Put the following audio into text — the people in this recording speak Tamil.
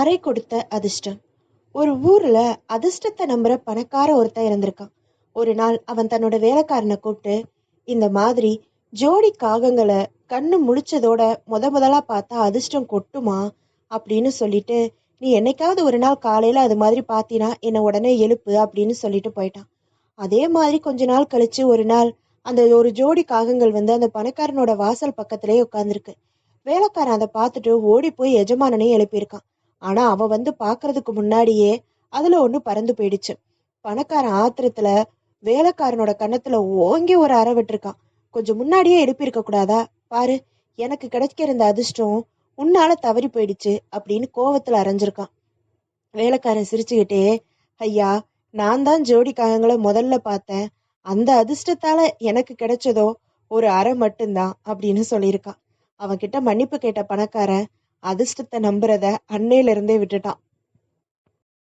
அறை கொடுத்த அதிர்ஷ்டம். ஒரு ஊர்ல அதிர்ஷ்டத்தை நம்புற பணக்கார ஒருத்தன் இருந்திருக்கான். ஒரு நாள் அவன் தன்னோட வேலைக்காரனை கூப்பிட்டு இந்த மாதிரி ஜோடி காகங்களை கண்ணு முழிச்சதோட முத முதலா பார்த்தா அதிர்ஷ்டம் கொட்டுமா? அப்படின்னு சொல்லிட்டு நீ என்னைக்காவது ஒரு நாள் காலையில அது மாதிரி பாத்தினா என்னை உடனே எழுப்பு அப்படின்னு சொல்லிட்டு போயிட்டான். அதே மாதிரி கொஞ்ச நாள் கழிச்சு ஒரு நாள் அந்த ஒரு ஜோடி காகங்கள் வந்து அந்த பணக்காரனோட வாசல் பக்கத்திலே உட்காந்துருக்கு வேலைக்காரன் அதை பார்த்துட்டு ஓடி போய் எஜமானனையும் எழுப்பியிருக்கான். ஆனா அவன் வந்து பார்க்கறதுக்கு முன்னாடியே அதுல ஒண்ணு பறந்து போயிடுச்சு. பணக்காரன் ஆத்திரத்துல வேலைக்காரனோட கன்னத்துல ஓங்கி ஒரு அறை விட்டுருக்கான். கொஞ்சம் முன்னாடியே எழுப்பியிருக்க கூடாதா? பாரு எனக்கு கிடைக்கிற இந்த அதிர்ஷ்டம் உன்னால தவறி போயிடுச்சு அப்படின்னு கோவத்துல அரைஞ்சிருக்கான். வேலைக்காரன் சிரிச்சுக்கிட்டே ஐயா நான் தான் ஜோடி காகங்களை முதல்ல பார்த்தேன். அந்த அதிர்ஷ்டத்தால எனக்கு கிடைச்சதோ ஒரு அறை மட்டும்தான் அப்படின்னு சொல்லியிருக்கான். அவன்கிட்ட மன்னிப்பு கேட்ட பணக்காரன் அதிர்ஷ்டத்தை நம்புறத அன்னையில இருந்தே விட்டுட்டான்.